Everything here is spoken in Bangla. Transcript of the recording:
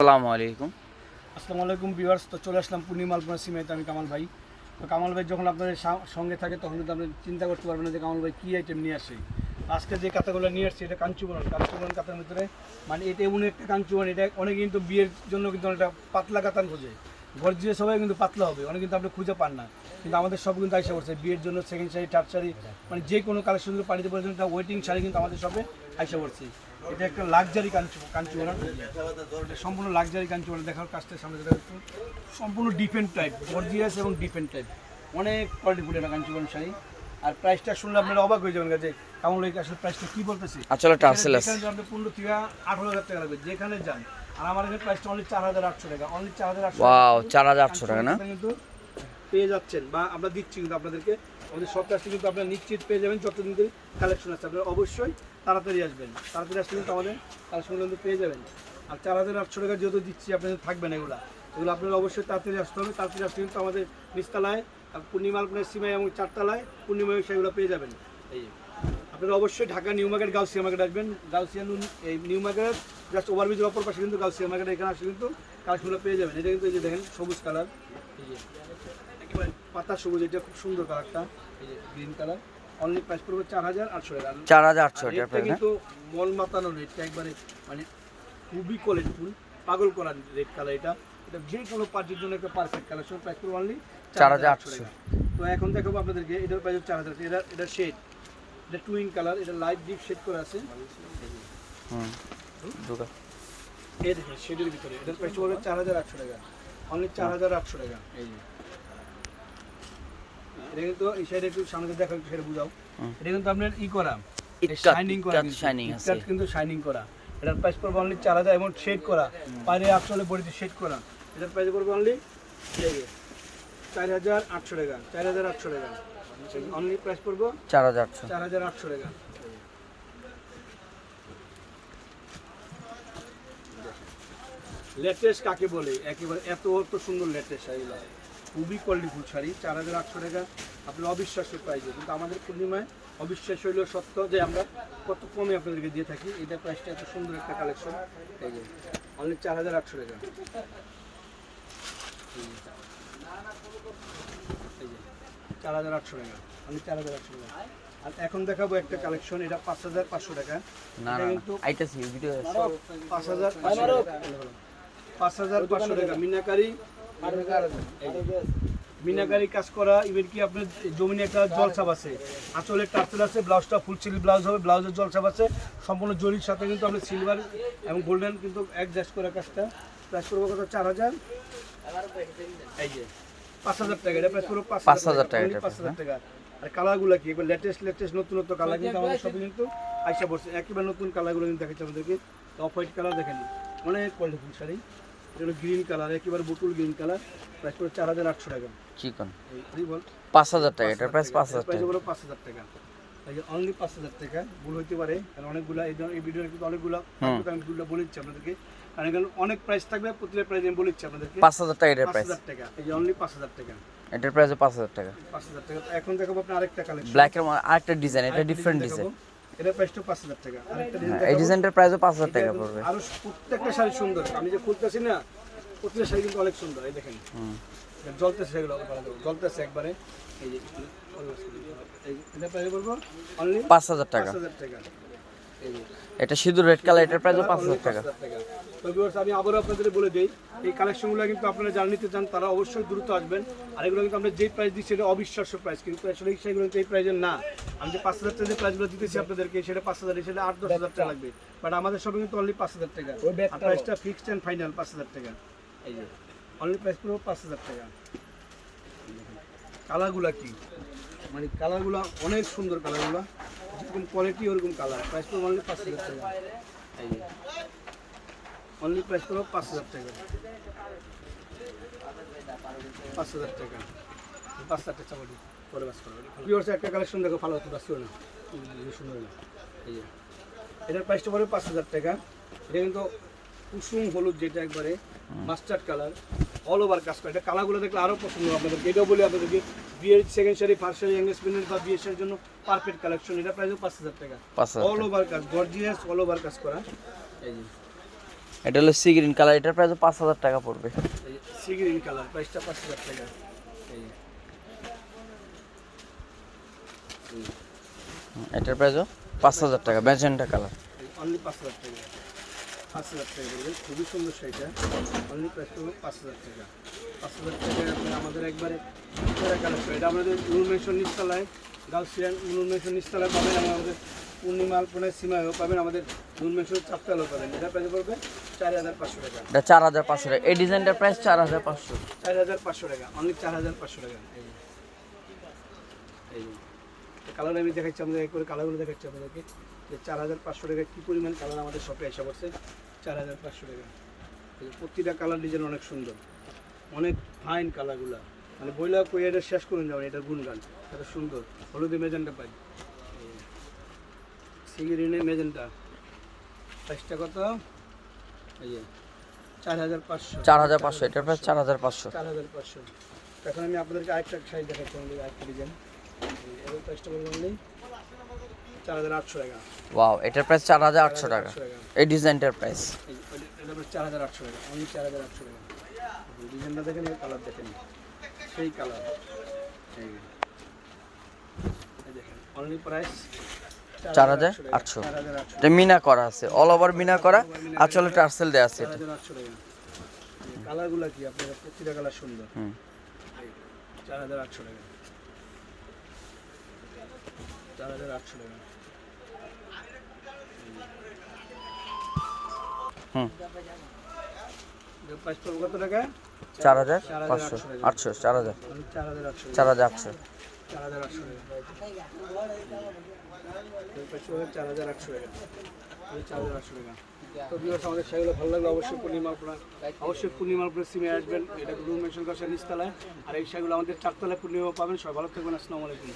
আসসালামু আলাইকুম। আসসালামু তো চলে আসলাম আমি কামাল ভাই। তো কামাল ভাই, যখন আপনাদের সঙ্গে থাকে, তখন কিন্তু আপনি চিন্তা করতে পারবেন না যে কামাল ভাই কী আইটেম নিয়ে আসে। আজকে যে নিয়ে আসছে, এটা ভিতরে মানে এটা এমন একটা কাঞ্চুবরণ এটা অনেকে কিন্তু বিয়ের জন্য কিন্তু অনেকটা পাতলা কাতান খোঁজে। ঘর সবাই কিন্তু পাতলা হবে, অনেক কিন্তু আপনি খুঁজে পান না। কিন্তু আমাদের সব কিন্তু আইসা করছে বিয়ের জন্য সেকেন্ড শাড়ি থার্ড শাড়ি মানে যে কোনো কালেকশন পানিতে পড়ে একটা ওয়েটিং শাড়ি কিন্তু আমাদের সবে আইসা পড়ছে। এটা একটা লাক্সারি কাঞ্চু এটা সম্পূর্ণ লাক্সারি কাঞ্চুবরণ দেখার কাজটা সামনে যেটা সম্পূর্ণ ডিফেন্ট টাইপ গর্জিয়াস এবং ডিফেন্ট টাইপ অনেক কোয়ালিটি কোয়ালিটিফুল একটা কাঞ্চুবরণ শাড়ি আর প্রাইসটা শুনলে আপনারা অবাক হয়ে যাবেন যে কেমন লাগে আসলে প্রাইসটা কি বলতেছে? আসলে টার্সেল আছে আপনি পনেরো থেকে আঠারো হাজার টাকা লাগবে যেখানে যান। আর আমার এখানে প্রাইসটা অনলি চার হাজার আটশো টাকা অনলি চার হাজার আটশো চার হাজার আটশো টাকা না? কিন্তু পেয়ে যাচ্ছেন বা আমরা দিচ্ছি কিন্তু আপনাদেরকে। আমাদের সব কাজটা কিন্তু আপনারা নিশ্চিত পেয়ে যাবেন, যতদিন ধরে কালেকশন আছে। আপনারা অবশ্যই তাড়াতাড়ি আসবেন। তাড়াতাড়ি আসলে কিন্তু আমাদের কালেকশন কিন্তু পেয়ে যাবেন। আর চার হাজার আটশো টাকা যেহেতু দিচ্ছি, আপনাদের থাকবেন এগুলা। এগুলো আপনারা অবশ্যই তাড়াতাড়ি আসতে হবে। তাড়াতাড়ি আসলে কিন্তু আমাদের নিচতলায় পূর্ণিমা আপনার সীমায় এবং চারতলায় পূর্ণিমা সেগুলো পেয়ে যাবেন। এই আপনারা অবশ্যই Dhaka new market, Gausia market আসবেন। গাউসিয়া এই নিউ মার্কেট জাস্ট ওভারব্রিজ অপর পাশে কিন্তু গাউসিয়া মার্কেট এখানে আসলে কিন্তু কাজগুলো পেয়ে যাবেন। এটা কিন্তু এই যে দেখেন, সবুজ কালার এই যে। পাতা সবুজ এটা খুব সুন্দর কালারটা। এই যে গ্রিন কালার অনলি প্রাইস পড়বে চার হাজার আটশো টাকা। চার হাজার আটশো টাকা কিন্তু মন মাতানো রেটটা একবারে মানে খুবই কোয়ালিটিফুল পাগল করার রেট কালার এটা। এটা যে কোনো পার্টির জন্য একটা পারফেক্ট কালেকশন প্রাইস পড়বে অনলি 4,800 তো এখন দেখাবো আপনাদেরকে এটার প্রাইস চার হাজার। এটা এটা শেড এটা টুইন কালার এটা লাইট ডিপ শেড করে আছে। হুম এই দেখুন শেডের ভিতরে এটার প্রাইস পড়বে চার হাজার আটশো টাকা। অনলি চার হাজার আটশো টাকা। এই যে। এটা কিন্তু এই সাইডে একটু সামনে দেখো একটু সেটা বুঝাও। এটা কিন্তু আপনার ই করা। শাইনিং করা ইটকাট আছে। কিন্তু শাইনিং করা। এটার প্রাইস পড়বে অনলি চার হাজার এবং শেড করা। বাইরে আসলে বডিতে শেড করা। এটার প্রাইস পড়বে অনলি চার হাজার আটশো টাকা। চার হাজার আটশো টাকা। অনলি প্রাইস পড়বে চার হাজার চার হাজার আটশো টাকা। লেটেস্ট কাকে বলে? একেবারে এত এত সুন্দর লেটেস্ট শাড়িগুলো। খুবই কোয়ালিটিফুল শাড়ি চার হাজার আটশো টাকা আপনার অবিশ্বাস্য প্রাইসে কিন্তু আমাদের পূর্ণিমায় অবিশ্বাস হইলেও সত্য যে আমরা কত কমে আপনাদেরকে দিয়ে থাকি। এটা প্রাইসটা এত সুন্দর একটা কালেকশন এই যে অনলি চার হাজার আটশো টাকা। এই যে। চার হাজার আটশো টাকা। অনলি চার হাজার আটশো টাকা। আর এখন দেখাবো একটা কালেকশন এটা পাঁচ হাজার পাঁচশো টাকা। না কিন্তু পাঁচ হাজার পাঁচশো টাকা। পাঁচ হাজার পাঁচশো টাকা। মিনাকারি। মিনাকারি কাজ করা ইভেন কি আপনার জমিনে একটা জলছাপ আছে। আঁচলের টার্সেল আছে ব্লাউজটা ফুল সিলি ব্লাউজ হবে ব্লাউজের জলছাপ আছে। সম্পূর্ণ জরির সাথে কিন্তু আপনি সিলভার এবং গোল্ডেন কিন্তু অ্যাডজাস্ট করা কাজটা। প্রাইস করব কত? চার হাজার। এই যে পাঁচ হাজার টাকা। এটা প্রাইস করব পাঁচ 5,000 টাকা। পাঁচ হাজার টাকা। আর কালারগুলো কি? এবার লেটেস্ট লেটেস্ট নতুন নতুন কালার কিন্তু আমাদের সব কিন্তু আইসা পড়ছে। একেবারে নতুন কালারগুলো কিন্তু দেখাচ্ছে আমাদেরকে। অফ হোয়াইট কালার দেখেন। অনেক কোয়ালিটিফুল শাড়ি। এটা হলো গ্রিন কালার একেবারে বুটুল গ্রিন কালার প্রাইস পড়ে চার হাজার আটশো টাকা চিকন বল পাঁচ হাজার টাকা এটার প্রাইস পাঁচ হাজার টাকা হলো পাঁচ হাজার টাকা অনলি পাঁচ হাজার টাকা ভুল হইতে পারে কারণ অনেকগুলো এই ধরনের এই ভিডিওর কিন্তু অনেকগুলো। আমি ভুলটা বলেছি আপনাদেরকে কারণ এখানে অনেক প্রাইস থাকবে প্রতিটা প্রাইস আমি বলেছি আপনাদেরকে পাঁচ হাজার টাকা এটার প্রাইস হাজার টাকা এই যে অনলি পাঁচ হাজার টাকা এটার প্রাইস পাঁচ হাজার টাকা পাঁচ হাজার টাকা এখন দেখাবো আপনি আরেকটা কালেকশন ব্ল্যাকের আরেকটা ডিজাইন এটা ডিফারেন্ট ডিজাইন এটা প্রাইসটা পাঁচ হাজার টাকা। আরেকটা ডিজাইন হ্যাঁ এই ডিজাইনটার প্রাইসও পাঁচ হাজার টাকা পড়বে। আরও প্রত্যেকটা শাড়ি সুন্দর। আমি যে খুলতেছি না প্রত্যেকটা শাড়ি কিন্তু অনেক সুন্দর। এই দেখেন। জ্বলতেছে এগুলো জ্বলতেছে একবারে। এই যে এটা প্রাইস বলব অনলি পাঁচ হাজার টাকা। হাজার টাকা। এটা সিঁদুর রেড কালার এটার প্রাইসও পাঁচ হাজার টাকা। তো আমি আবারও আপনাদের বলে দিই এই কালেকশনগুলো কিন্তু আপনারা জান নিতে চান তারা অবশ্যই দ্রুত আসবেন। আর এগুলো কিন্তু আমরা যেই প্রাইস দিচ্ছি এটা অবিশ্বাস্য প্রাইস কিন্তু আসলে সেগুলো এই প্রাইসের না। আমি যে পাঁচ হাজার টাকা যে প্রাইসগুলো দিতেছি আপনাদেরকে সেটা পাঁচ হাজার সেটা আট দশ হাজার টাকা লাগবে। বাট আমাদের সবে কিন্তু অনলি পাঁচ হাজার টাকা। আর প্রাইসটা ফিক্সড অ্যান্ড ফাইনাল পাঁচ হাজার টাকা। এই যে অনলি প্রাইস পুরো পাঁচ হাজার টাকা। কালারগুলা কি? মানে কালারগুলো অনেক সুন্দর কালারগুলো। যেরকম কোয়ালিটি ওরকম কালার প্রাইস পুরো অনলি পাঁচ হাজার টাকা। এই যে অনলি প্রাইস পুরো পাঁচ হাজার টাকা। পাঁচ হাজার টাকা। পাঁচ হাজার টাকা চাপাটি পরে বাস করো পিওরসে একটা কালেকশন দেখো ভালো হতো বাস করো না সুন্দর না। এই যে। এটার প্রাইসটা পড়বে পাঁচ হাজার টাকা। এটা কিন্তু কুসুম হলুদ যেটা একবারে মাস্টার্ড কালার অল ওভার কাজ করে। এটা কালারগুলো দেখলে আরও পছন্দ হবে আপনাদেরকে। এটাও বলি আপনাদেরকে বিয়ের সেকেন্ড শাড়ি ফার্স্ট শাড়ি এঙ্গেজমেন্টের বা বিয়ের শাড়ির জন্য পারফেক্ট কালেকশন এটা প্রাইসও পাঁচ হাজার টাকা। অল ওভার কাজ গর্জিয়াস অল ওভার কাজ করা। এই যে। এটা হলো সি গ্রিন কালার এটার প্রাইস পাঁচ হাজার টাকা পড়বে। সি গ্রিন কালার প্রাইসটা পাঁচ হাজার টাকা। এটার প্রাইসও পাঁচ হাজার টাকা ম্যাজেন্টা কালার অনলি পাঁচ হাজার টাকা। পাঁচ হাজার টাকা খুবই সুন্দর শাড়িটা। অনলি প্রাইস পড়বে পাঁচ হাজার টাকা। পাঁচ হাজার টাকায় আপনি আমাদের একবারে কালেকশন এটা আমাদের নুন মেশন নিচতলায় গার্লসিয়ান নুন মেশন নিচতলায় পাবেন। আমাদের পূর্ণিমা আলপনের সীমায়ও পাবেন আমাদের নুন মেশন চাপতলাও পাবেন। এটা প্রাইস পড়বে চার হাজার পাঁচশো টাকা। এটা চার হাজার পাঁচশো টাকা। এই ডিজাইনটার প্রাইস চার হাজার পাঁচশো। চার হাজার পাঁচশো টাকা। অনলি চার হাজার পাঁচশো টাকা। এই কালার আমি দেখাচ্ছি আমাদের এক করে কালারগুলো দেখাচ্ছি আপনাদেরকে। যে চার হাজার পাঁচশো টাকা কী পরিমাণ কালার আমাদের শপে এসে পড়ছে? চার হাজার পাঁচশো টাকা। প্রতিটা কালার ডিজাইন অনেক সুন্দর। অনেক ফাইন কালারগুলো। মানে বইলা কই এটা শেষ করুন যাবেন এটা গুণগান। এত সুন্দর। হলুদ মেজেন্টা পাই। সিগিরিনে মেজেন্টা। প্রাইসটা কত? এই যে চার হাজার পাঁচশো। চার হাজার পাঁচশো এটার প্রাইস চার হাজার পাঁচশো। চার হাজার পাঁচশো। এখন আমি আপনাদেরকে আরেকটা সাইজ দেখাচ্ছি আমাদের আরেকটা ডিজাইন এর প্রাইসটা বলব নেই চার হাজার আটশো টাকা। ওয়াও এটার প্রাইস চার হাজার আটশো টাকা। এই ডিজাইনটার প্রাইস ওইটা- প্রাইস চার হাজার আটশো টাকা অনলি চার হাজার আটশো টাকা। ডিজাইনটা দেখেন কালার দেখেন। সেই কালার দেখেন অনলি প্রাইস চার হাজার আটশো। এটা মিনা করা আছে অল ওভার মিনা করা আসলে টার্সেল দেওয়া আছে এটা। হাজার কালারগুলো কি আপনার? প্রতিটা কালার সুন্দর। হুম। চার হাজার আটশো টাকা। চার হাজার আটশো টাকা। হুম। এটার প্রাইস পড়বে কত টাকা? চার হাজার পাঁচশো আটশো চার হাজার। চার হাজার আটশো চার হাজার আটশো। চার হাজার চার হাজার আমাদের ভালো অবশ্যই অবশ্যই পূর্ণিমার সিমে আসবেন। এটা রুম আর এই সেগুলো আমাদের চারতলায় পূর্ণিমা পাবেন। সবাই ভালো থাকবেন। আসসালামু আলাইকুম।